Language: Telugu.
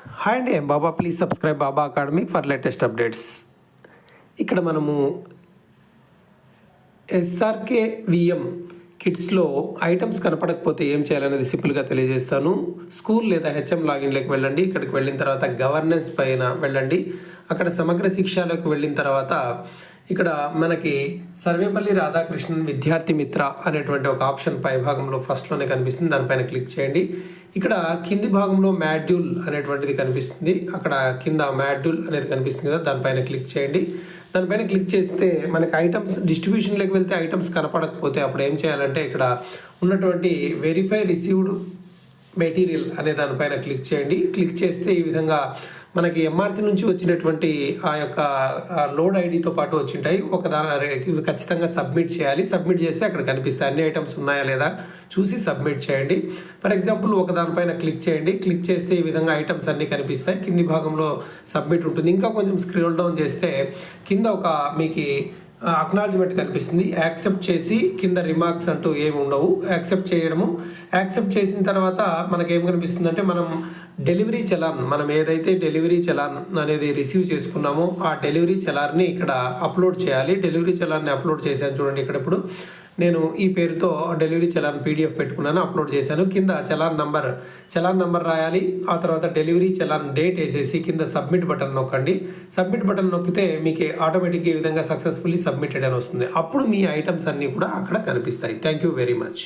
హాయ్ అండి. Baba please subscribe Baba academy for latest updates ఇక్కడ మనము ఎస్ఆర్కే విఎం కిట్స్లో ఐటమ్స్ కనపడకపోతే ఏం చేయాలనేది సింపుల్గా తెలియజేస్తాను. స్కూల్ లేదా హెచ్ఎం లాగిన్లోకి వెళ్ళండి. ఇక్కడికి వెళ్ళిన తర్వాత గవర్నెన్స్ పైన వెళ్ళండి. అక్కడ సమగ్ర శిక్షలోకి వెళ్ళిన తర్వాత ఇక్కడ మనకి సర్వేపల్లి రాధాకృష్ణన్ విద్యార్థి మిత్ర అనేటువంటి ఒక ఆప్షన్ పై భాగంలో ఫస్ట్లోనే కనిపిస్తుంది. దానిపైన క్లిక్ చేయండి. ఇక్కడ కింది భాగంలో మాడ్యూల్ అనేటువంటిది కనిపిస్తుంది. అక్కడ కింద మాడ్యూల్ అనేది కనిపిస్తుంది కదా దానిపైన క్లిక్ చేయండి. దానిపైన క్లిక్ చేస్తే మనకి ఐటమ్స్ డిస్ట్రిబ్యూషన్లోకి వెళ్తే ఐటమ్స్ కనపడకపోతే అప్పుడు ఏం చేయాలంటే ఇక్కడ ఉన్నటువంటి వెరిఫై రిసీవ్డ్ మెటీరియల్ అనే దానిపైన క్లిక్ చేయండి. క్లిక్ చేస్తే ఈ విధంగా మనకి ఎంఆర్సీ నుంచి వచ్చినటువంటి ఆ యొక్క లోడ్ ఐడితో పాటు వచ్చింటాయి. ఒక దాని ఖచ్చితంగా సబ్మిట్ చేయాలి. సబ్మిట్ చేస్తే అక్కడ కనిపిస్తాయి. అన్ని ఐటమ్స్ ఉన్నాయా లేదా చూసి సబ్మిట్ చేయండి. ఫర్ ఎగ్జాంపుల్ ఒక దానిపైన క్లిక్ చేయండి. క్లిక్ చేస్తే ఈ విధంగా ఐటమ్స్ అన్నీ కనిపిస్తాయి. కింది భాగంలో సబ్మిట్ ఉంటుంది. ఇంకా కొంచెం స్క్రోల్ డౌన్ చేస్తే కింద ఒక మీకు అక్నాలజ్మెంట్ కనిపిస్తుంది యాక్సెప్ట్ చేసి కింద రిమార్క్స్ అంటూ ఏమి ఉండవు. యాక్సెప్ట్ చేయడము. యాక్సెప్ట్ చేసిన తర్వాత మనకేం కనిపిస్తుందంటే కనిపిస్తుంది అంటే మనం డెలివరీ చలాన్ మనం ఏదైతే డెలివరీ చలాన్ అనేది రిసీవ్ చేసుకున్నామో ఆ డెలివరీ చలాన్ని ఇక్కడ అప్లోడ్ చేయాలి. డెలివరీ చలాన్ని అప్లోడ్ చేశాను చూడండి ఇక్కడ ఇప్పుడు. నేను ఈ పేరుతో డెలివరీ చలాన్ పీడిఎఫ్ పెట్టుకున్నాను అప్లోడ్ చేశాను. కింద చలాన్ నంబర్ చలాన్ నంబర్ రాయాలి. ఆ తర్వాత డెలివరీ చలాన్ డేట్ వేసేసి కింద సబ్మిట్ బటన్ నొక్కండి. సబ్మిట్ బటన్ నొక్కితే మీకు ఆటోమేటిక్గా ఈ విధంగా సక్సెస్ఫుల్లీ సబ్మిటెడ్ అని వస్తుంది. అప్పుడు మీ ఐటమ్స్ అన్నీ కూడా అక్కడ కనిపిస్తాయి. Thank you very much.